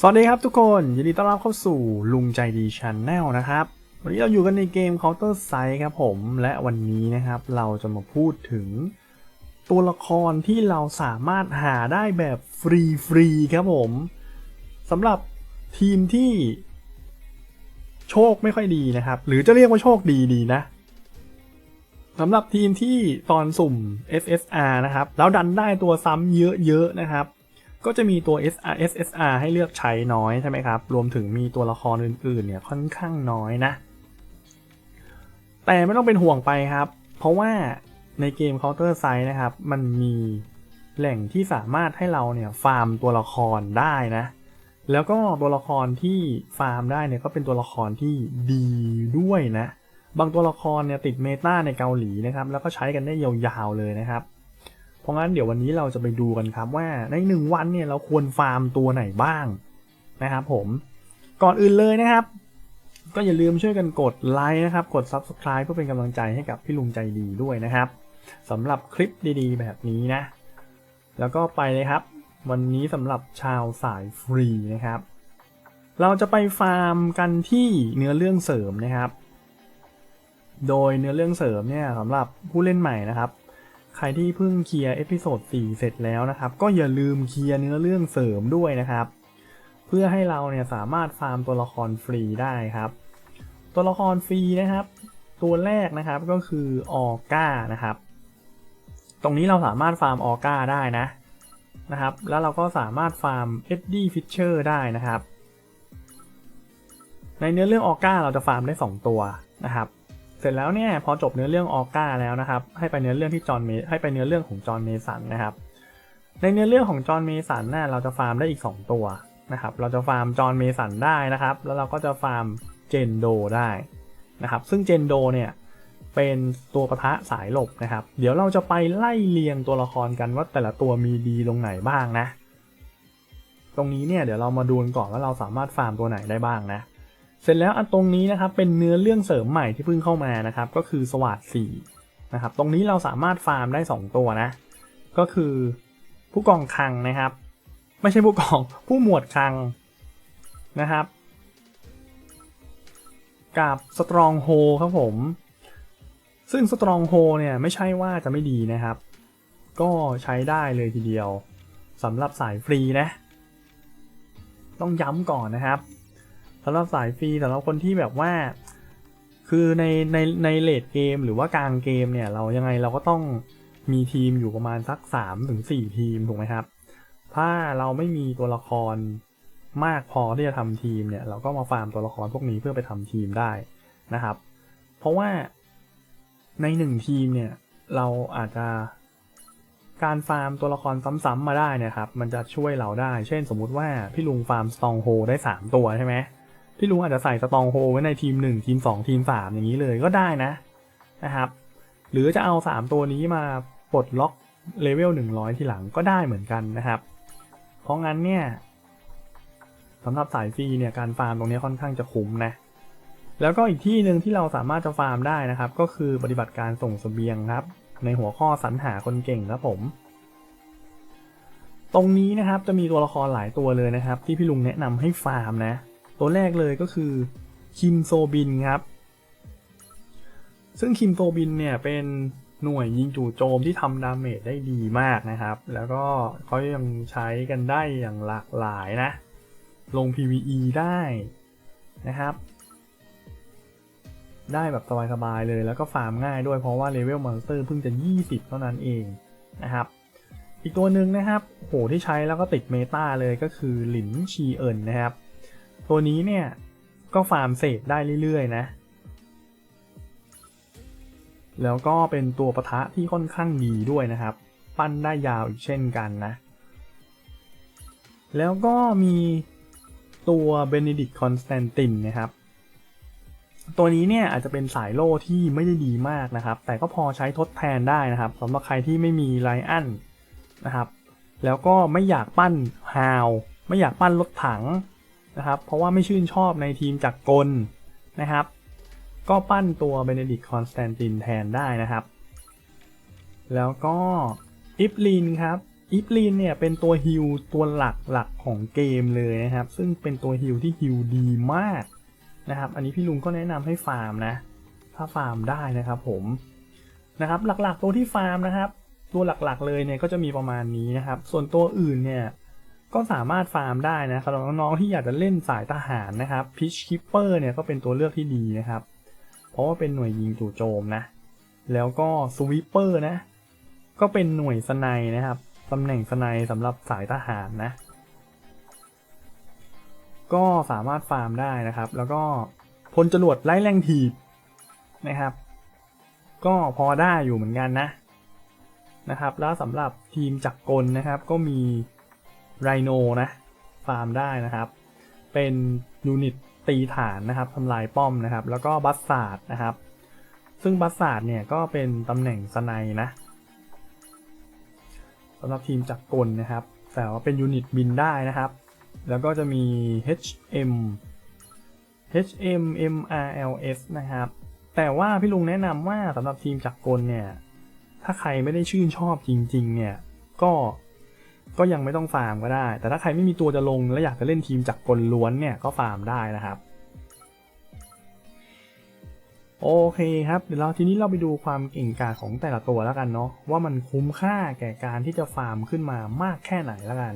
สวัสดีครับทุกคนยินดีต้อนรับเข้าสู่ลุงใจดีช n แนลนะครับ วันนี้เราอยู่กันในเกม Counter Strike ครับผมและวันนี้นะครับเราจะมาพูดถึง ตัวละครที่เราสามารถหาได้แบบฟรีๆครับผมสำหรับทีมที่ โชคไม่ค่อยดีนะครับ หรือจะเรียกว่าโชคดีดีนะสำหรับทีมที่ตอนสุ่ม SSR นะครับแล้วดันได้ตัวซ้ำเยอะๆนะครับ ก็จะมีตัว SR SSR ให้เลือกใช้น้อยใช่ไหมครับ รวมถึงมีตัวละครอื่นๆเนี่ยค่อนข้างน้อยนะ แต่ไม่ต้องเป็นห่วงไปครับ เพราะว่าในเกม Counter Strike นะครับ มันมีแหล่งที่สามารถให้เราเนี่ยฟาร์มตัวละครได้นะ แล้วก็ตัวละครที่ฟาร์มได้เนี่ยก็เป็นตัวละครที่ดีด้วยนะ บางตัวละครเนี่ยติดเมตาในเกาหลีนะครับ แล้วก็ใช้กันได้ยาวๆเลยนะครับ เพราะงั้นเดี๋ยววันนี้เราจะไปดูกันครับว่าในหนึ่งวันเนี่ยเราควรฟาร์มตัวไหนบ้างนะครับผมก่อนอื่นเลยนะครับ ก็อย่าลืมช่วยกันกดไลค์นะครับ กด Subscribe เพื่อเป็นกำลังใจให้กับพี่ลุงใจดีด้วยนะครับสำหรับคลิปดีๆ แบบนี้นะ แล้วก็ไปเลยครับ วันนี้สำหรับชาวสายฟรีนะครับ เราจะไปฟาร์มกันที่เนื้อเรื่องเสริมนะครับ โดยเนื้อเรื่องเสริมเนี่ยสำหรับผู้เล่นใหม่นะครับ ใครที่เพิ่งเคลียร์เอพิโซด4เสร็จแล้วนะครับ ก็อย่าลืมเคลียร์เนื้อเรื่องเสริมด้วยนะครับ เพื่อให้เราเนี่ยสามารถฟาร์มตัวละครฟรีได้ครับ ตัวละครฟรีนะครับ ตัวแรกนะครับก็คือออก้านะครับ ตรงนี้เราสามารถฟาร์มออก้าได้นะนะครับ แล้วเราก็สามารถฟาร์มเอ็ดดี้ฟิชเชอร์ได้นะครับ ในเนื้อเรื่องออก้าเราจะฟาร์มได้ 2 ตัวนะครับ ร็จแล้วเนี่ยพอจบเนื้อเรื่องออก้าแล้วนะครับ ให้ไปเนื้อเรื่องที่จอห์นเมให้ไปเนื้อเรื่องของจอห์นเมสันนะครับ ในเนื้อเรื่องของจอห์นเมสันน่ะเราจะฟาร์มได้อีก 2 ตัวนะครับ เราจะฟาร์มจอห์นเมสันได้นะครับ แล้วเราก็จะฟาร์มเจนโดได้นะครับ ซึ่งเจนโดเนี่ยเป็นตัวปะทะสายหลบนะครับ เดี๋ยวเราจะไปไล่เรียงตัวละครกันว่าแต่ละตัวมีดีตรงไหนบ้างนะ ตรงนี้เนี่ยเดี๋ยวเรามาดูกันก่อนว่าเราสามารถฟาร์มตัวไหนได้บ้างนะ เสร็จแล้วอันตรงนี้นะครับเป็นเนื้อเรื่องเสริมใหม่ที่เพิ่งเข้ามานะครับก็คือสวัสดสี่นะครับตรงนี้เราสามารถฟาร์มได้ 2 ตัวนะก็คือผู้กองคังนะครับ ไม่ใช่ผู้กองผู้หมวดคังนะครับ กับสตรองโฮครับผม ซึ่งสตรองโฮเนี่ยไม่ใช่ว่าจะไม่ดีนะครับ ก็ใช้ได้เลยทีเดียวสำหรับสายฟรีนะ ต้องย้ำก่อนนะครับ สำหรับสายฟรีสำหรับคนที่แบบว่า คือในในในเลดเกมหรือว่ากลางเกมเนี่ย เรายังไงเราก็ต้องมีทีมอยู่ประมาณสัก3ถึง4ทีมถูกไหมครับ ถ้าเราไม่มีตัวละครมากพอที่จะทำทีมเนี่ย เราก็มาฟาร์มตัวละครพวกนี้เพื่อไปทำทีมได้นะครับ เพราะว่าในหนึ่งทีมเนี่ย เราอาจจะการฟาร์มตัวละครซ้ำๆมาได้นะครับ มันจะช่วยเราได้ เช่นสมมุติว่าพี่ลุงฟาร์มสตองโฮได้ 3 ตัวใช่ไหม พี่ลุงอาจจะใส่สตองโฮไว้ในทีม 1 ทีม 2 ทีม 3 อย่างนี้เลยก็ได้นะนะครับ หรือจะเอา 3 ตัวนี้มาปลดล็อกเลเวล100 ทีหลังก็ได้เหมือนกันนะครับ เพราะงั้นเนี่ยสำหรับสายฟรีเนี่ยการฟาร์มตรงนี้ค่อนข้างจะคุ้มนะแล้วก็อีกที่หนึ่งที่เราสามารถจะฟาร์มได้นะครับ ก็คือปฏิบัติการส่งสเสบียงครับ ในหัวข้อสรรหาคนเก่งครับผม ตรงนี้นะครับจะมีตัวละครหลายตัวเลยนะครับ ที่พี่ลุงแนะนำให้ฟาร์มนะ ตัวแรกเลยก็คือคิมโซบินครับ ซึ่งคิมโซบินเนี่ยเป็นหน่วยยิงจู่โจมที่ทำดาเมจได้ดีมากนะครับ แล้วก็เขายังใช้กันได้อย่างหลากหลายนะ ลง PVE ได้นะครับ ได้แบบสบายๆเลยแล้วก็ฟาร์มง่ายด้วยเพราะว่าเลเวลมอนสเตอร์เพิ่งจะ 20 เท่านั้นเองนะครับ อีกตัวหนึ่งนะครับ โหที่ใช้แล้วก็ติดเมตาเลยก็คือหลินชีเอินนะครับ ตัวนี้เนี่ย ก็ฟาร์มเศษได้เรื่อยๆนะ แล้วก็เป็นตัวปะทะที่ค่อนข้างดีด้วยนะครับ ปั้นได้ยาวอีกเช่นกันนะ แล้วก็มีตัวเบน e ดิกคอนสแตนตินนะครับ ตัวนี้เนี่ยอาจจะเป็นสายโล่ที่ไม่ได้ดีมากนะครับ แต่ก็พอใช้ทดแทนได้นะครับสำหรับใครที่ไม่มีไลอันนะครับ แล้วก็ไม่อยากปั้นฮาว ไม่อยากปั้นรถถัง นะครับ เพราะว่าไม่ชื่นชอบในทีมจักรกลนะครับ ก็ปั้นตัวเบน e ดิกคอนสแตนตินแทนได้นะครับ แล้วก็อิฟลินครับอีฟลีนเนี่ยเป็นตัวฮิลตัวหลักหลักของเกมเลยนะครับ ซึ่งเป็นตัวฮิลที่ฮิลดีมากนะครับ อันนี้พี่ลุงก็แนะนำให้ฟาร์มนะ ถ้าฟาร์มได้นะครับผมนะครับหลักๆตัวที่ฟาร์มนะครับ ตัวหลักๆเลยเนี่ยก็จะมีประมาณนี้นะครับ ส่วนตัวอื่นเนี่ย ก็สามารถฟาร์มได้นะสำหรับน้องๆที่อยากจะเล่นสายทหารนะครับพิชคิปเปอร์เนี่ยก็เป็นตัวเลือกที่ดีนะครับ เพราะว่าเป็นหน่วยยิงจู่โจมนะ แล้วก็สวิปเปอร์นะ ก็เป็นหน่วยสไนนะครับตำแหน่งสไนสำหรับสายทหารนะ ก็สามารถฟาร์มได้นะครับ แล้วก็พลจรวดไล่แรงถีบนะครับ ก็พอได้อยู่เหมือนกันนะนะครับ แล้วสำหรับทีมจักรกลนะครับก็มี ไรโนนะฟาร์มได้นะครับ เป็นยูนิตตีฐานนะครับทำลายป้อมนะครับ แล้วก็บัสซาร์ดนะครับ ซึ่งบัสซาร์ดเนี่ยก็เป็นตำแหน่งสไนนะสำหรับทีมจักรกลนะครับ แต่ว่าเป็นยูนิตบินได้นะครับ แล้วก็จะมี HM HM MRLS นะครับ แต่ว่าพี่ลุงแนะนำว่าสำหรับทีมจักรกลเนี่ย ถ้าใครไม่ได้ชื่นชอบจริง ๆ เนี่ย ก็ ก็ยังไม่ต้องฟาร์มก็ได้ แต่ถ้าใครไม่มีตัวจะลงและอยากจะเล่นทีมจักกลล้วนเนี่ยก็ฟาร์มได้นะครับโอเคครับเดี๋ยวเราทีนี้เราไปดูความเก่งกาจของแต่ละตัวแล้วกันเนาะว่ามันคุ้มค่าแก่การที่จะฟาร์มขึ้นมามากแค่ไหนแล้วกัน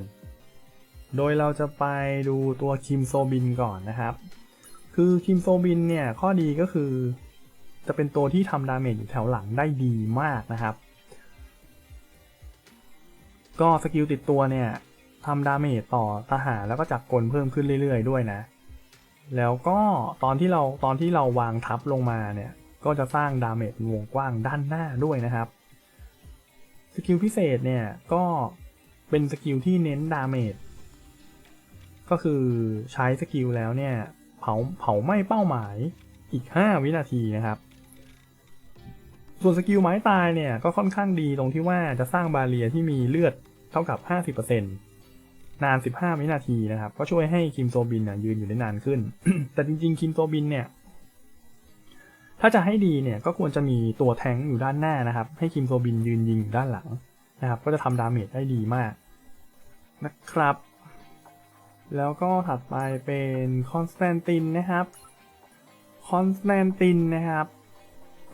โดยเราจะไปดูตัวคิมโซบินก่อนนะครับ คือคิมโซบินเนี่ยข้อดีก็คือ จะเป็นตัวที่ทำดาเมจอยู่แถวหลังได้ดีมากนะครับ ก็สกิลติดตัวเนี่ยทำดาเมจต่อทหารแล้วก็จักรกลเพิ่มขึ้นเรื่อยๆ ด้วยนะ แล้วก็ตอนที่เราตอนที่เราวางทับลงมาเนี่ยก็จะสร้างดาเมจวงกว้างด้านหน้าด้วยนะครับสกิลพิเศษเนี่ยก็เป็นสกิลที่เน้นดาเมจก็คือใช้สกิลแล้วเนี่ยเผาเผาไหม้เป้าหมายอีก 5 วินาทีนะครับ ส่วนสกิลไม้ตายเนี่ยก็ค่อนข้างดีตรงที่ว่าจะสร้างบาเรียที่มีเลือด เท่ากับ 50%นาน 15 วินาทีนะครับ ก็ช่วยให้คิมโซบินนะยืนอยู่ได้นานขึ้น แต่จริงๆคิมโซบินเนี่ย ถ้าจะให้ดีเนี่ยก็ควรจะมีตัวแทงค์อยู่ด้านหน้านะครับ ให้คิมโซบินยืนยิงอยู่ด้านหลังนะครับ ก็จะทำดาเมจได้ดีมากนะครับ แล้วก็ถัดไปเป็นคอนสแตนตินนะครับ คอนสแตนตินนะครับ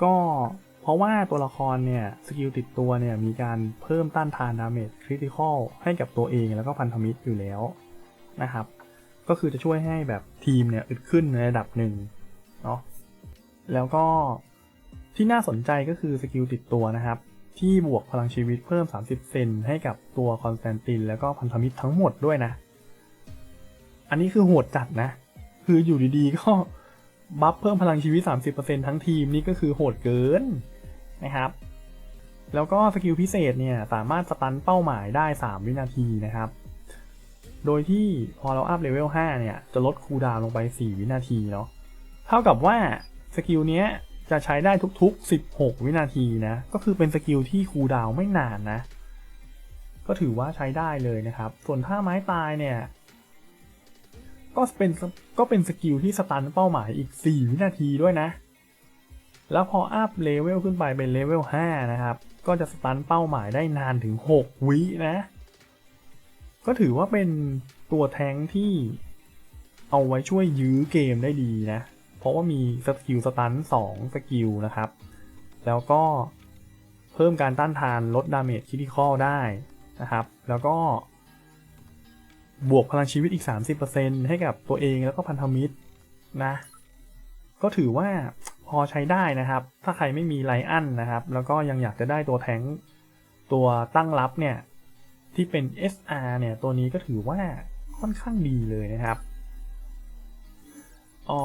ก็ เพราะว่าตัวละครเนี่ยสกิลติดตัวเนี่ยมีการเพิ่มต้านทานดาเมจคริติคอลให้กับตัวเองแล้วก็พันธมิตรอยู่แล้วนะครับ ก็คือจะช่วยให้แบบทีมเนี่ยอึดขึ้นในระดับหนึ่งเนาะแล้วก็ที่น่าสนใจก็คือสกิลติดตัวนะครับ ที่บวกพลังชีวิตเพิ่ม 30 เซนให้กับตัวคอนสแตนตินแล้วก็พันธมิตรทั้งหมดด้วยนะ อันนี้คือโหดจัดนะ คืออยู่ดีๆก็บัฟเพิ่มพลังชีวิต 30%ทั้งทีมนี่ก็คือโหดเกิน นะครับ แล้วก็สกิลพิเศษเนี่ยสามารถสตันเป้าหมายได้ 3 วินาทีนะครับ โดยที่พอเราอัพเลเวล5เนี่ยจะลดคูลดาวน์ลงไป 4 วินาทีเนาะ เท่ากับว่าสกิลเนี้ยจะใช้ได้ทุกๆ 16 วินาทีนะ ก็คือเป็นสกิลที่คูลดาวน์ไม่นานนะ ก็ถือว่าใช้ได้เลยนะครับ ส่วนท่าไม้ตายเนี่ยก็เป็นก็เป็นสกิลที่สตันเป้าหมายอีก 4 วินาทีด้วยนะ แล้วพออัพเลเวลขึ้นไปเป็นเลเวล5นะครับ ก็จะสตันเป้าหมายได้นานถึง 6 วินะ ก็ถือว่าเป็นตัวแทงที่เอาไว้ช่วยยื้อเกมได้ดีนะ เพราะว่ามีสกิลสตัน2สกิลนะครับ แล้วก็เพิ่มการต้านทานลดดาเมจคิติคอลได้นะครับ แล้วก็ บวกพลังชีวิตอีก 30%ให้กับตัวเองแล้วก็พันธมิตรนะ ก็ถือว่า พอใช้ได้นะครับ ถ้าใครไม่มีไลอันนะครับ แล้วก็ยังอยากจะได้ตัวแทงตัวตั้งรับเนี่ย ที่เป็น SR เนี่ย ตัวนี้ก็ถือว่าค่อนข้างดีเลยนะครับอ๋อ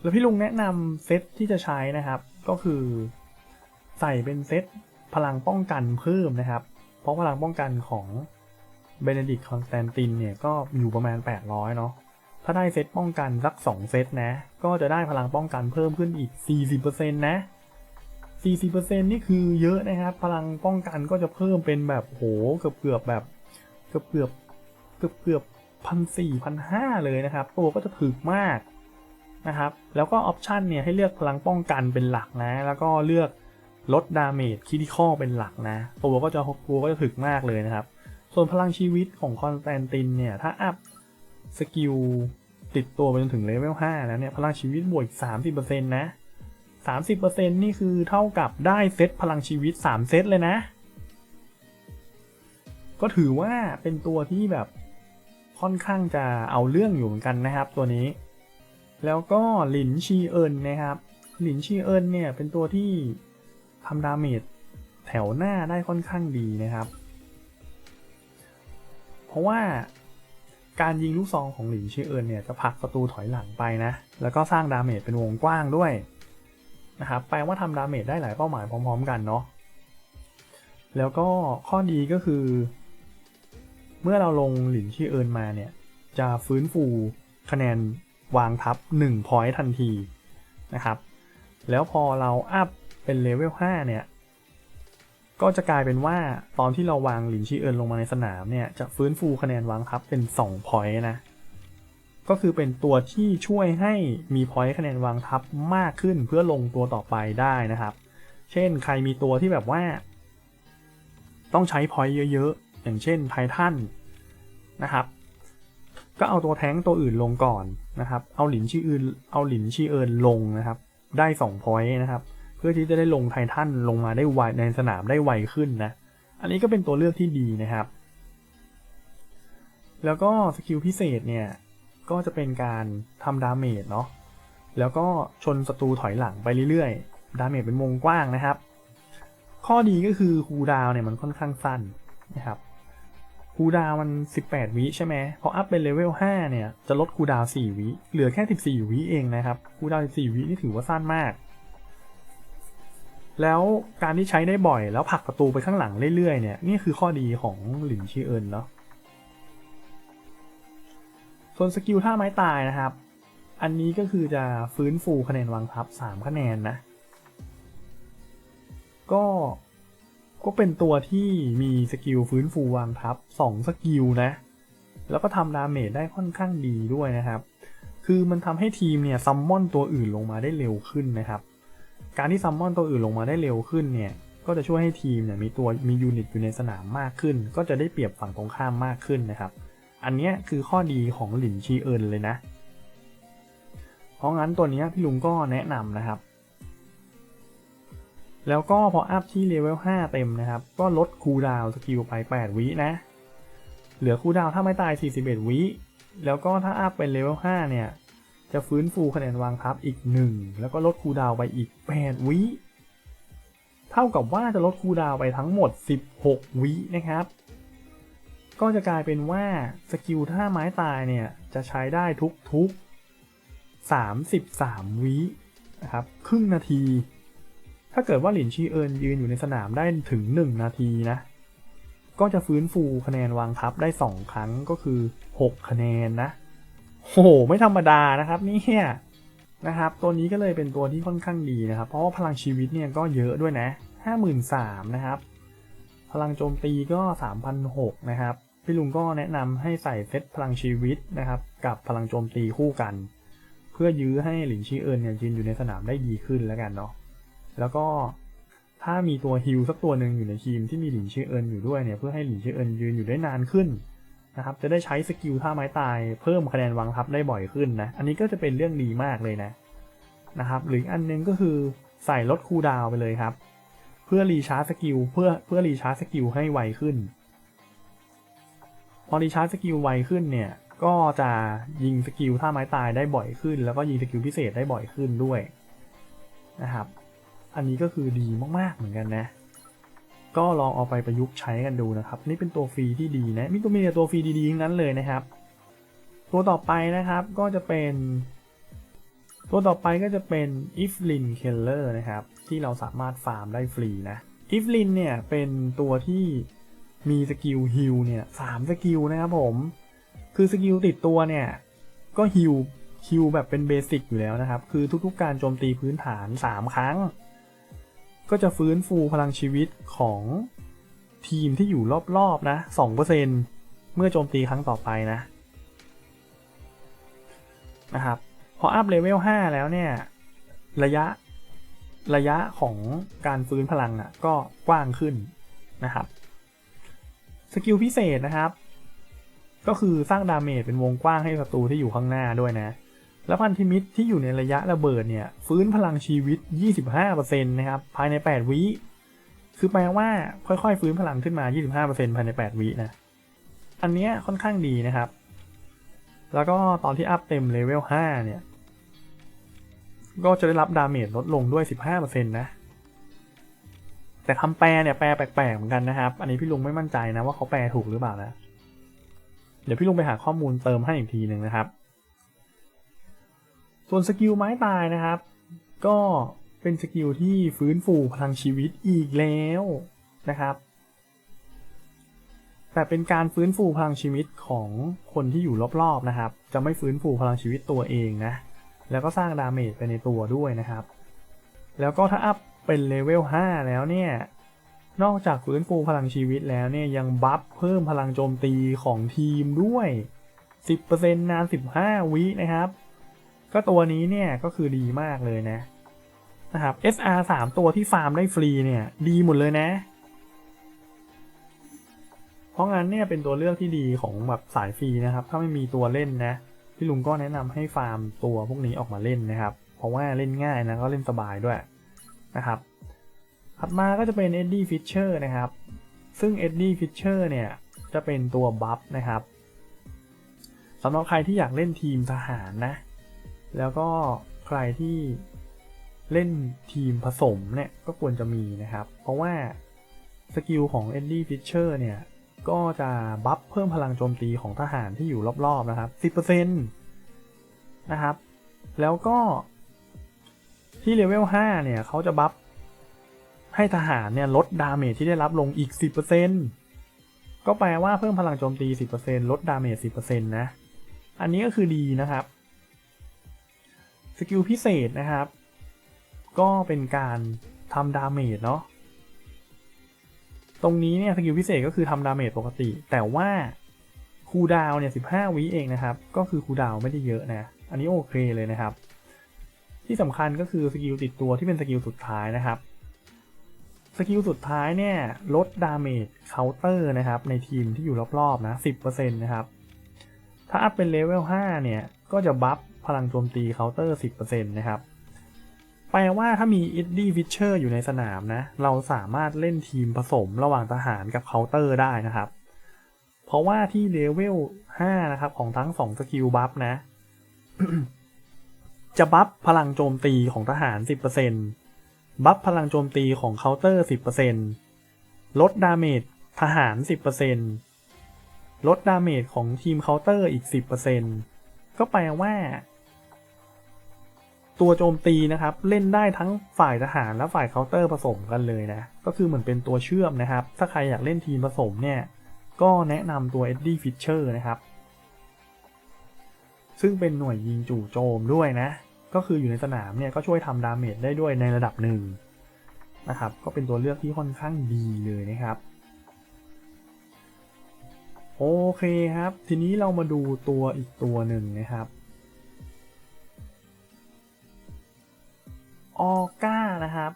แล้วพี่ลุงแนะนำเซตที่จะใช้นะครับ ก็คือใส่เป็นเซตพลังป้องกันเพิ่มนะครับ เพราะพลังป้องกันของเบนเดดิกคอนสแตนตินเนี่ยก็อยู่ประมาณ 800 เนาะ ถ้าได้เซตป้องกันสัก 2 เซตนะ ก็จะได้พลังป้องกันเพิ่มขึ้นอีก 40%นะ 40%นี่คือเยอะนะครับ พลังป้องกันก็จะเพิ่มเป็นแบบโหเกือบเกือบแบบเกือบเกือบเกือบเกือบพันสี่พันห้าเลยนะครับ ตัวก็จะถึกมากนะครับ แล้วก็ออปชันเนี่ยให้เลือกพลังป้องกันเป็นหลักนะ แล้วก็เลือกลดดาเมจคิติคอเป็นหลักนะ ตัวก็จะตัวก็จะถึกมากเลยนะครับ ส่วนพลังชีวิตของคอนสแตนตินเนี่ย ถ้าอัพ สกิลติดตัวไปจนถึงเลเวล5แล้วเนี่ยพลังชีวิตบวกอีก30%นะ 30%นี่คือเท่ากับได้เซตพลังชีวิต 3 เซตเลยนะ ก็ถือว่าเป็นตัวที่แบบค่อนข้างจะเอาเรื่องอยู่เหมือนกันนะครับตัวนี้ แล้วก็หลินชีเอินนะครับหลินชีเอินเนี่ยเป็นตัวที่ทำดาเมจแถวหน้าได้ค่อนข้างดีนะครับ เพราะว่า การยิงลูกซองของหลินชีเอินเนี่ยจะผลักศัตรูถอยหลังไปนะ แล้วก็สร้างดาเมจเป็นวงกว้างด้วยนะครับแปลว่าทำดาเมจได้หลายเป้าหมายพร้อม ๆ กันเนาะแล้วก็ข้อดีก็คือ เมื่อเราลงหลินชีเอินมาเนี่ย จะฟื้นฟูคะแนนวางทับ1 point ทันทีนะครับ แล้วพอเราอัพเป็นเลเวล5เนี่ย ก็จะกลายเป็นว่าตอนที่เราวางหลินชีเอินลงมาในสนามเนี่ยจะฟื้นฟูคะแนนวางทับเป็น2 point นะก็คือเป็นตัวที่ช่วยให้มี point คะแนนวางทับมากขึ้นเพื่อลงตัวต่อไปได้นะครับ เช่นใครมีตัวที่แบบว่า ต้องใช้ point เยอะๆ อย่างเช่นไททันนะครับ ก็เอาตัวแท้งตัวอื่นลงก่อนนะครับ เอาหลินชีเอินเอาหลินชีเอินลงนะครับ ได้2 point นะครับ พื่อที่จะได้ลงไททันลงมาได้ไวในสนามได้ไวขึ้นนะ อันนี้ก็เป็นตัวเลือกที่ดีนะครับ แล้วก็สกิลพิเศษเนี่ยก็จะเป็นการทำดาเมจเนาะ แล้วก็ชนศัตรูถอยหลังไปเรื่อยๆ ดาเมจเป็นวงกว้างนะครับ ข้อดีก็คือคูดาวเนี่ยมันค่อนข้างสั้นนะครับคูดาวน์มัน 18 วิใช่ไหมพออัพเป็นเลเวล 5 เนี่ย จะลดคูดาว 4 วิ เหลือแค่ 14 วิเองนะครับคูดาว 14 วินี่ถือว่าสั้นมาก แล้วการที่ใช้ได้บ่อยแล้วผลักประตูไปข้างหลังเรื่อยๆเนี่ยนี่คือข้อดีของหลินชีเอินเนาะส่วนสกิลท่าไม้ตายนะครับ อันนี้ก็คือจะฟื้นฟูคะแนนวางทับ3คะแนนนะ ก็ก็เป็นตัวที่มีสกิลฟื้นฟูวางทับ2สกิลนะ แล้วก็ทำดาเมจได้ค่อนข้างดีด้วยนะครับ คือมันทำให้ทีมเนี่ยซัมมอนตัวอื่นลงมาได้เร็วขึ้นนะครับ การที่ซัมมอนตัวอื่นลงมาได้เร็วขึ้นเนี่ยก็จะช่วยให้ทีมเนี่ยมีตัวมียูนิตอยู่ในสนามมากขึ้น ก็จะได้เปรียบฝั่งตรงข้ามมากขึ้นนะครับ อันนี้คือข้อดีของหลินชีเอินเลยนะ เพราะงั้นตัวนี้พี่ลุงก็แนะนำนะครับ แล้วก็พออัพที่เลเวล5เต็มนะครับ ก็ลดคูดาวสกิลไป 8 วินะ เหลือคูดาวถ้าไม่ตาย 41 วิ แล้วก็ถ้าอัพเป็นเลเวล5เนี่ย จะฟื้นฟูคะแนนวางทับอีก 1 แล้วก็ลดคูดาวไปอีก 8 วิเท่ากับว่าจะลดคูดาวไปทั้งหมด 16 วินะครับ ก็จะกลายเป็นว่าสกิลท่าไม้ตายเนี่ยจะใช้ได้ทุกๆ 33 วินะครับครึ่งนาที ถ้าเกิดว่าหลินชีเอินยืนอยู่ในสนามได้ถึง 1 นาทีนะ ก็จะฟื้นฟูคะแนนวางทับได้ 2 ครั้งก็คือ 6 คะแนนนะ โอ้โหไม่ธรรมดานะครับนี่นะครับ ตัวนี้ก็เลยเป็นตัวที่ค่อนข้างดีนะครับ เพราะว่าพลังชีวิตเนี่ยก็เยอะด้วยนะ 53,000นะครับ พลังโจมตีก็3,006นะครับ พี่ลุงก็แนะนำให้ใส่เซตพลังชีวิตนะครับ กับพลังโจมตีคู่กัน เพื่อยื้อให้หลินชีเอินเนี่ยยืนอยู่ในสนามได้ดีขึ้นแล้วกันเนาะ แล้วก็ถ้ามีตัวฮิลสักตัวหนึ่งอยู่ในทีมที่มีหลินเชเอินอยู่ด้วยเนี่ยเพื่อให้หลินเชเอินยืนอยู่ได้นานขึ้น นะครับจะได้ใช้สกิลท่าไม้ตายเพิ่มคะแนนวางทับได้บ่อยขึ้นนะ อันนี้ก็จะเป็นเรื่องดีมากเลยนะนะครับ หรืออันนึงก็คือใส่ลดคูลดาวไปเลยครับ เพื่อรีชาร์จสกิลเพื่อเพื่อรีชาร์จสกิลให้ไวขึ้น พอรีชาร์จสกิลไวขึ้นเนี่ยก็จะยิงสกิลท่าไม้ตายได้บ่อยขึ้น แล้วก็ยิงสกิลพิเศษได้บ่อยขึ้นด้วยนะครับ อันนี้ก็คือดีมากๆเหมือนกันนะ ก็ลองเอาไปประยุกต์ใช้กันดูนะครับ นี่เป็นตัวฟรีที่ดีนะมีตัวมีแต่ตัวฟรีดีๆทั้งนั้นเลยนะครับ ตัวต่อไปนะครับก็จะเป็น ตัวต่อไปก็จะเป็น Iflin Keller นะครับ ที่เราสามารถฟาร์มได้ฟรีนะ Iflin เนี่ยเป็นตัวที่มีสกิลฮิลเนี่ยสามสกิลนะครับผม คือสกิลติดตัวเนี่ยก็ฮิลฮิลแบบเป็นเบสิกอยู่แล้วนะครับ คือทุกๆการโจมตีพื้นฐาน 3 ครั้ง ก็จะฟื้นฟูพลังชีวิตของทีมที่อยู่รอบๆนะ2%เมื่อโจมตีครั้งต่อไปนะนะครับพออัพเลเวล5แล้วเนี่ย ระยะระยะของการฟื้นพลังอะก็กว้างขึ้นนะครับสกิลพิเศษนะครับ ก็คือสร้างดาเมจเป็นวงกว้างให้ศัตรูที่อยู่ข้างหน้าด้วยนะ แล้วพันธมิตรที่อยู่ในระยะระเบิดเนี่ยฟื้นพลังชีวิต 25%นะครับภายใน 8 วิคือแปลว่าค่อยๆ ฟื้นพลังขึ้นมา 25%ภายใน 8 วินะ อันเนี้ยค่อนข้างดีนะครับ แล้วก็ตอนที่อัพเต็มเลเวล 5 เนี่ย ก็จะได้รับดาเมจลดลงด้วย 15%นะ แต่คำแปลเนี่ยแปลแปลกๆเหมือนกันนะครับ อันนี้พี่ลุงไม่มั่นใจนะว่าเขาแปลถูกหรือเปล่านะ เดี๋ยวพี่ลุงไปหาข้อมูลเติมให้อีกทีหนึ่งนะครับ ส่วนสกิลไม้ตายนะครับ ก็เป็นสกิลที่ฟื้นฟูพลังชีวิตอีกแล้วนะครับ แต่เป็นการฟื้นฟูพลังชีวิตของคนที่อยู่รอบๆนะครับ จะไม่ฟื้นฟูพลังชีวิตตัวเองนะ แล้วก็สร้างดาเมจไปในตัวด้วยนะครับ แล้วก็ถ้าอัพเป็นเลเวล5แล้วเนี่ย นอกจากฟื้นฟูพลังชีวิตแล้วเนี่ยยังบัฟเพิ่มพลังโจมตีของทีมด้วย 10%นาน 15 วินะครับ ก็ตัวนี้เนี่ยก็คือดีมากเลยนะนะครับ SR 3 ตัวที่ฟาร์มได้ฟรีเนี่ยดีหมดเลยนะ เพราะงั้นเนี่ยเป็นตัวเลือกที่ดีของแบบสายฟรีนะครับ ถ้าไม่มีตัวเล่นนะพี่ลุงก็แนะนำให้ฟาร์มตัวพวกนี้ออกมาเล่นนะครับ เพราะว่าเล่นง่ายนะก็เล่นสบายด้วยนะครับถัดมาก็จะเป็น Eddie Fisher นะครับ ซึ่ง Eddie Fisher เนี่ยจะเป็นตัวบัฟนะครับสำหรับใครที่อยากเล่นทีมทหารนะ แล้วก็ใครที่เล่นทีมผสมเนี่ยก็ควรจะมีนะครับ เพราะว่าสกิลของ Eddie Fisher เนี่ย ก็จะบัฟเพิ่มพลังโจมตีของทหารที่อยู่รอบๆนะครับ 10%นะครับ แล้วก็ที่เลเวล 5 เนี่ยเขาจะบัฟให้ทหารเนี่ยลดดาเมจที่ได้รับลงอีก 10%ก็แปลว่าเพิ่มพลังโจมตี 10%ลดดาเมจ 10%นะ อันนี้ก็คือดีนะครับ สกิลพิเศษนะครับ ก็เป็นการทำดาเมจเนาะตรงนี้เนี่ยสกิลพิเศษก็คือทำดาเมจปกติ แต่ว่าคูดาวเนี่ย15วิเองนะครับ ก็คือคูดาวไม่ได้เยอะนะ อันนี้โอเคเลยนะครับ ที่สำคัญก็คือสกิลติดตัวที่เป็นสกิลสุดท้ายนะครับสกิลสุดท้ายเนี่ยลดดาเมจเคาน์เตอร์นะครับในทีมที่อยู่รอบๆนะ10%นะครับ ถ้าอัพเป็นเลเวล5เนี่ย ก็จะบัฟ พลังโจมตีเคาน์เตอร์ 10%นะครับ แปลว่าถ้ามีอิดดี้ฟิชเชอร์อยู่ในสนามนะ เราสามารถเล่นทีมผสมระหว่างทหารกับเคาน์เตอร์ได้นะครับ เพราะว่าที่เลเวล 5 นะครับ ของทั้ง 2 สกิลบัฟนะ จะบัฟพลังโจมตีของทหาร 10%บัฟพลังโจมตีของเคาน์เตอร์ 10%ลดดาเมจทหาร 10%ลดดาเมจของทีมเคาน์เตอร์อีก 10%ก็แปลว่า ตัวโจมตีนะครับเล่นได้ทั้งฝ่ายทหารและฝ่ายเคาน์เตอร์ผสมกันเลยนะ ก็คือเหมือนเป็นตัวเชื่อมนะครับ ถ้าใครอยากเล่นทีมผสมเนี่ย ก็แนะนำตัว Eddie Fisher นะครับ ซึ่งเป็นหน่วยยิงจู่โจมด้วยนะ ก็คืออยู่ในสนามเนี่ยก็ช่วยทำดาเมจได้ด้วยในระดับหนึ่งนะครับ ก็เป็นตัวเลือกที่ค่อนข้างดีเลยนะครับโอเคครับ ทีนี้เรามาดูตัวอีกตัวหนึ่งนะครับ ออก้านะครับ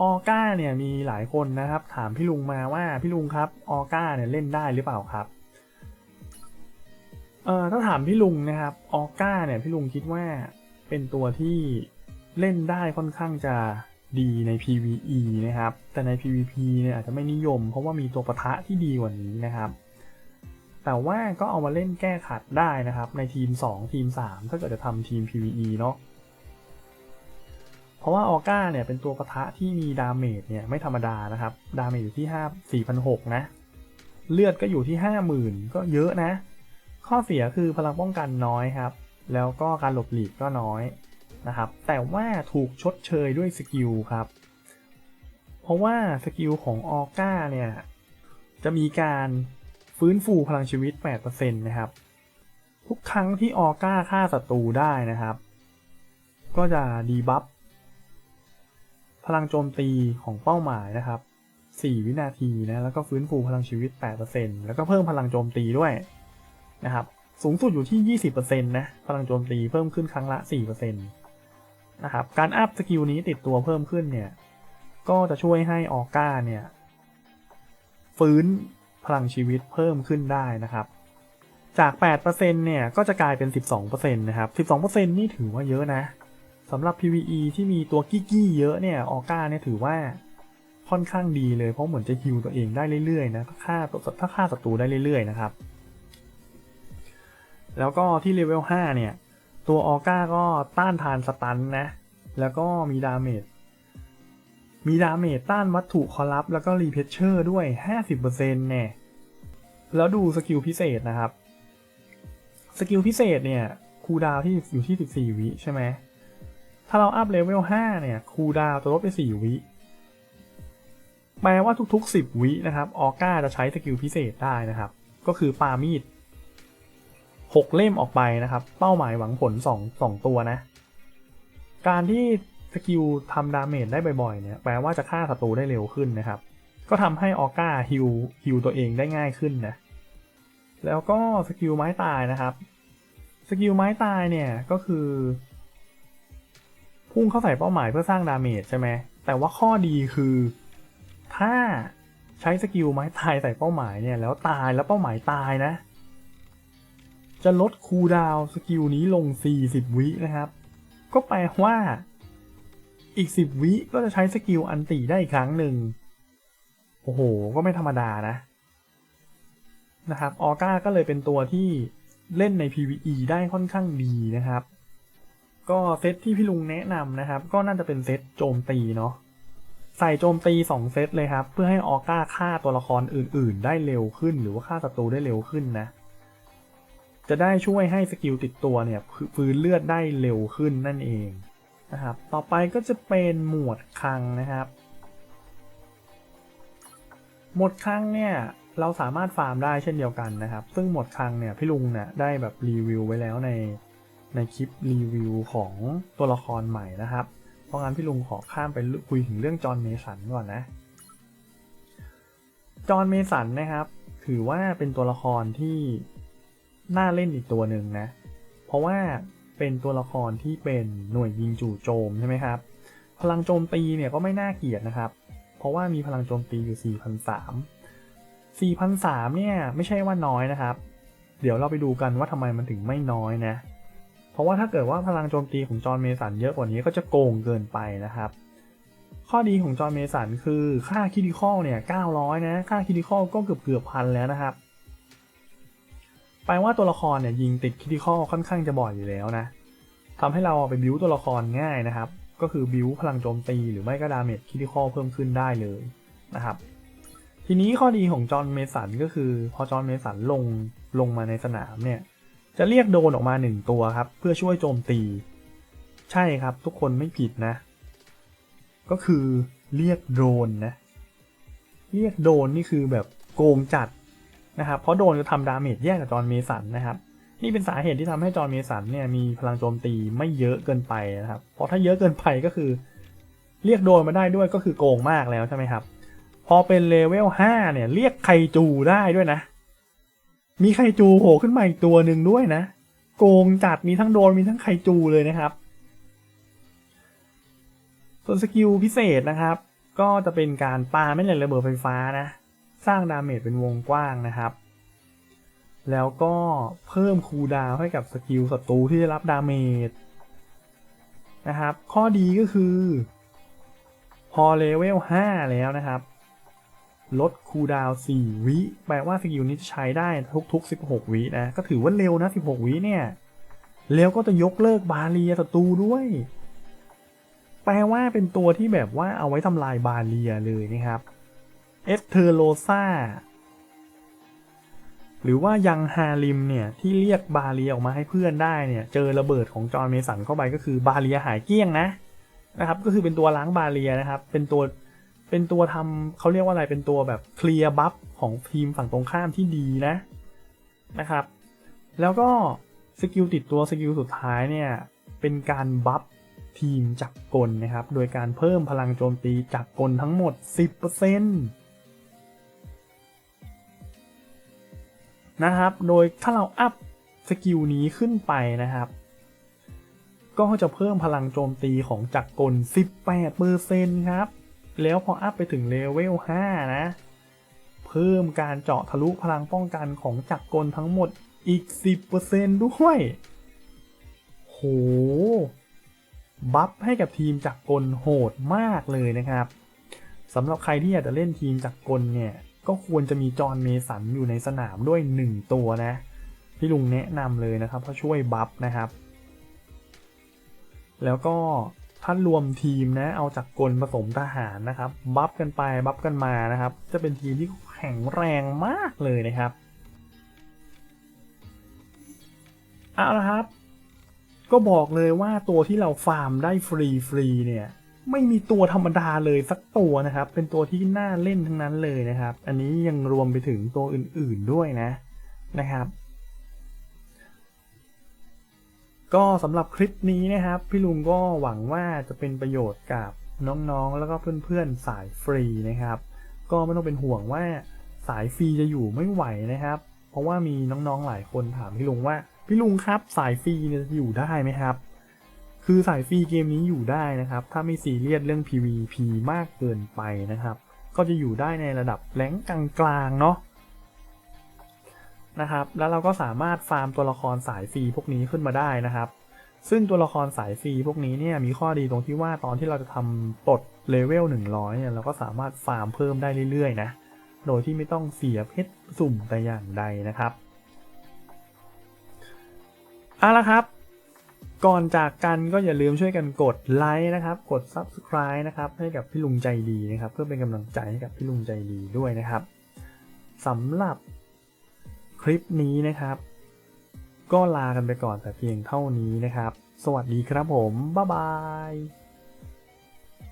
ออก้าเนี่ยมีหลายคนนะครับ ถามพี่ลุงมาว่าพี่ลุงครับออก้าเนี่ยเล่นได้หรือเปล่าครับเอ่อถ้าถามพี่ลุงนะครับออก้าเนี่ยพี่ลุงคิดว่าเป็นตัวที่เล่นได้ค่อนข้างจะดีใน PVE นะครับ แต่ใน PVP เนี่ยอาจจะไม่นิยม เพราะว่ามีตัวปะทะที่ดีกว่านี้นะครับ แต่ว่าก็เอามาเล่นแก้ขัดได้นะครับ ในทีม 2 ทีม 3 ถ้าเกิดจะทำทีม PVE เนาะเพราะว่าออก้าเนี่ยเป็นตัวปะทะที่มีดาเมจเนี่ยไม่ธรรมดานะครับ ดาเมจอยู่ที่ 5 4,600 นะ เลือดก็อยู่ที่ 50,000 ก็เยอะนะ ข้อเสียคือพลังป้องกันน้อยครับ แล้วก็การหลบหลีกก็น้อยนะครับ แต่ว่าถูกชดเชยด้วยสกิลครับ เพราะว่าสกิลของออก้าเนี่ยจะมีการ ฟื้นฟูพลังชีวิต 8%นะครับ ทุกครั้งที่ออก้าฆ่าศัตรูได้นะครับ ก็จะดีบัฟพลังโจมตีของเป้าหมายนะครับ 4 วินาทีนะ แล้วก็ฟื้นฟูพลังชีวิต 8%แล้วก็เพิ่มพลังโจมตีด้วยนะครับ สูงสุดอยู่ที่ 20%นะ พลังโจมตีเพิ่มขึ้นครั้งละ 4%นะครับ การอัพสกิลนี้ติดตัวเพิ่มขึ้นเนี่ย ก็จะช่วยให้ออก้าเนี่ย ฟื้น พลังชีวิตเพิ่มขึ้นได้นะครับ จาก 8%เนี่ย ก็จะกลายเป็น 12%นะครับ 12%นี่ถือว่าเยอะนะสำหรับ PVE ที่มีตัวกี้กี้เยอะเนี่ยออก้าเนี่ยถือว่าค่อนข้างดีเลยเพราะเหมือนจะฮิวตัวเองได้เรื่อยๆนะถ้าฆ่าตัวถ้าฆ่าศัตรูได้เรื่อยๆนะครับ แล้วก็ที่เลเวล5เนี่ย ตัวออก้าก็ต้านทานสตันนะ แล้วก็มีดาเมจ มีดาเมจต้านวัตถุคอลับแล้วก็รีเพชเชอร์ด้วย 50%เนี่ย แล้วดูสกิลพิเศษนะครับ สกิลพิเศษเนี่ย คูดาวที่อยู่ที่ 14 วิใช่ไหม ถ้าเราอัพเลเวล 5 เนี่ย คูดาวจะลดไป 4 วิแปลว่าทุกๆ 10 วินะครับ ออก้าจะใช้สกิลพิเศษได้นะครับ ก็คือปามีด 6 เล่มออกไปนะครับ เป้าหมายหวังผล 2 2 ตัวนะ การที่ กิลทำดาเมจได้บ่อยๆเนี่ยแปลว่าจะฆ่าศัตรูได้เร็วขึ้นนะครับ ก็ทำให้ออก้าฮิลฮิลตัวเองได้ง่ายขึ้นนะแล้วก็สกิลไม้ตายนะครับสกิลไม้ตายเนี่ยก็คือ พุ่งเข้าใส่เป้าหมายเพื่อสร้างดาเมจใช่ไหมแต่ว่าข้อดีคือ ถ้าใช้สกิลไม้ตายใส่เป้าหมายเนี่ยแล้วตายแล้วเป้าหมายตายนะ จะลดคูลดาวน์สกิลนี้ลง 40 วินะครับ ก็แปลว่า อีก 10 วิก็จะใช้สกิลอันติได้อีกครั้งหนึ่ง โอ้โห ก็ไม่ธรรมดานะ นะครับ ออก้าก็เลยเป็นตัวที่เล่นใน PVE ได้ค่อนข้างดีนะครับ ก็เซตที่พี่ลุงแนะนำนะครับ ก็น่าจะเป็นเซตโจมตีเนาะ ใส่โจมตี 2 เซตเลยครับ เพื่อให้ออก้าฆ่าตัวละครอื่น ๆ ได้เร็วขึ้น หรือว่าฆ่าศัตรูได้เร็วขึ้นนะ จะได้ช่วยให้สกิลติดตัวเนี่ยฟื้นเลือดได้เร็วขึ้นนั่นเอง นะครับ ต่อไปก็จะเป็นหมวดคลังนะครับ หมวดคลังเนี่ยเราสามารถฟาร์มได้เช่นเดียวกันนะครับ ซึ่งหมวดคลังเนี่ยพี่ลุงเนี่ยได้แบบรีวิวไว้แล้วในในคลิปรีวิวของตัวละครใหม่นะครับ เพราะงั้นพี่ลุงขอข้ามไปคุยถึงเรื่องจอห์นเมสันก่อนนะ จอห์นเมสันนะครับ ถือว่าเป็นตัวละครที่น่าเล่นอีกตัวหนึ่งนะ เพราะว่า เป็นตัวละครที่เป็นหน่วยยิงจู่โจมใช่ไหมครับ พลังโจมตีเนี่ยก็ไม่น่าเกลียดนะครับ เพราะว่ามีพลังโจมตีอยู่ 4,003 4,003เนี่ยไม่ใช่ว่าน้อยนะครับ เดี๋ยวเราไปดูกันว่าทำไมมันถึงไม่น้อยนะ เพราะว่าถ้าเกิดว่าพลังโจมตีของจอห์นเมสันเยอะกว่านี้ก็จะโกงเกินไปนะครับ ข้อดีของจอห์นเมสันคือค่าคิดิคอลเนี่ย900นะ ค่าคิดิคอลก็เกือบเกือบพันแล้วนะครับ แปลว่าตัวละครเนี่ยยิงติดคิดิคอลค่อนข้างจะบ่อยอยู่แล้วนะทำให้เราไปบิวตัวละครง่ายนะครับ ก็คือบิวพลังโจมตีหรือไม่ก็ดาเมจคิดิคอลเพิ่มขึ้นได้เลยนะครับทีนี้ข้อดีของจอห์นเมสันก็คือ พอจอห์นเมสันลงลงมาในสนามเนี่ยจะเรียกโดนออกมาหนึ่งตัวครับ เพื่อช่วยโจมตี ใช่ครับทุกคนไม่ผิดนะ ก็คือเรียกโดนนะ เรียกโดนนี่คือแบบโกงจัด นะครับเพราะโดนจะทำดาเมจแย่กับจอห์นเมสันนะครับนี่เป็นสาเหตุที่ทำให้จอห์นเมสันเนี่ยมีพลังโจมตีไม่เยอะเกินไปนะครับเพราะถ้าเยอะเกินไปก็คือ เรียกโดนมาได้ด้วยก็คือโกงมากแล้วใช่ไหมครับ พอเป็นเลเวล5เนี่ยเรียกไคจูได้ด้วยนะ มีไคจูโผล่ขึ้นมาอีกตัวหนึ่งด้วยนะ โกงจัดมีทั้งโดนมีทั้งไคจูเลยนะครับ ส่วนสกิลพิเศษนะครับ ก็จะเป็นการปาแม่เล็กระเบิดไฟฟ้านะ สร้างดาเมจเป็นวงกว้างนะครับ แล้วก็เพิ่มคูดาวให้กับสกิลศัตรูที่ได้รับดาเมจนะครับ ข้อดีก็คือ พอเลเวล 5 แล้วนะครับ ลดคูดาว4 วิแปลว่าสกิลนี้จะใช้ได้ทุกๆ 16 วินะ ก็ถือว่าเร็วนะ 16 วิเนี่ย แล้วก็จะยกเลิกบาเรียศัตรูด้วย แปลว่าเป็นตัวที่แบบว่าเอาไว้ทำลายบาเรียเลยนะครับ เอสเทอร์โลซาหรือว่ายังฮาริมเนี่ยที่เรียกบาเรียออกมาให้เพื่อนได้เนี่ยเจอระเบิดของจอห์นเมสันเข้าไปก็คือบาเรียหายเกลี้ยงนะนะครับก็คือเป็นตัวล้างบาเรียนะครับเป็นตัวเป็นตัวทำเขาเรียกว่าอะไรเป็นตัวแบบเคลียร์บัฟของทีมฝั่งตรงข้ามที่ดีนะนะครับ แล้วก็สกิลติดตัวสกิลสุดท้ายเนี่ยเป็นการบัฟทีมจักรกลนะครับโดยการเพิ่มพลังโจมตีจักรกลทั้งหมด 10% นะครับ โดยถ้าเราอัพสกิลนี้ขึ้นไปนะครับ ก็จะเพิ่มพลังโจมตีของจักรกล 18%ครับ แล้วพออัพไปถึงเลเวล 5 นะ เพิ่มการเจาะทะลุพลังป้องกันของจักรกลทั้งหมดอีก 10%ด้วย โห บัฟให้กับทีมจักรกลโหดมากเลยนะครับสำหรับใครที่อยากจะเล่นทีมจักรกลเนี่ย ก็ควรจะมีจอห์นเมสันอยู่ในสนามด้วย 1 ตัวนะ พี่ลุงแนะนำเลยนะครับ เพราะช่วยบัฟนะครับ แล้วก็ถ้ารวมทีมนะ เอาจากกลผสมทหารนะครับ บัฟกันไปบัฟกันมานะครับ จะเป็นทีมที่แข็งแรงมากเลยนะครับเอาละครับ ก็บอกเลยว่าตัวที่เราฟาร์มได้ฟรีฟรีเนี่ย ไม่มีตัวธรรมดาเลยสักตัวนะครับ เป็นตัวที่น่าเล่นทั้งนั้นเลยนะครับ อันนี้ยังรวมไปถึงตัวอื่นๆด้วยนะนะครับ ก็สำหรับคลิปนี้นะครับ พี่ลุงก็หวังว่าจะเป็นประโยชน์กับน้องๆ แล้วก็เพื่อนๆสายฟรีนะครับ ก็ไม่ต้องเป็นห่วงว่าสายฟรีจะอยู่ไม่ไหวนะครับ เพราะว่ามีน้องๆหลายคนถามพี่ลุงว่าพี่ลุงครับสายฟรีจะอยู่ได้ไหมครับ คือสายฟรีเกมนี้อยู่ได้นะครับ ถ้าไม่ซีเรียสเรื่อง PVP มากเกินไปนะครับ ก็จะอยู่ได้ในระดับแรงกลางๆเนาะนะครับ แล้วเราก็สามารถฟาร์มตัวละครสายฟรีพวกนี้ขึ้นมาได้นะครับ ซึ่งตัวละครสายฟรีพวกนี้เนี่ยมีข้อดีตรงที่ว่าตอนที่เราจะทำปลดเลเวล100เนี่ยเราก็สามารถฟาร์มเพิ่มได้เรื่อยๆนะโดยที่ไม่ต้องเสียเพชรสุ่มแต่อย่างใดนะครับเอาละครับ ก่อนจากกันก็อย่าลืมช่วยกันกดไลค์นะครับ กด Subscribe นะครับ ให้กับพี่ลุงใจดีนะครับ เพื่อเป็นกำลังใจให้กับพี่ลุงใจดีด้วยนะครับสำหรับคลิปนี้นะครับ ก็ลากันไปก่อนแต่เพียงเท่านี้นะครับ สวัสดีครับผม บ๊ายบาย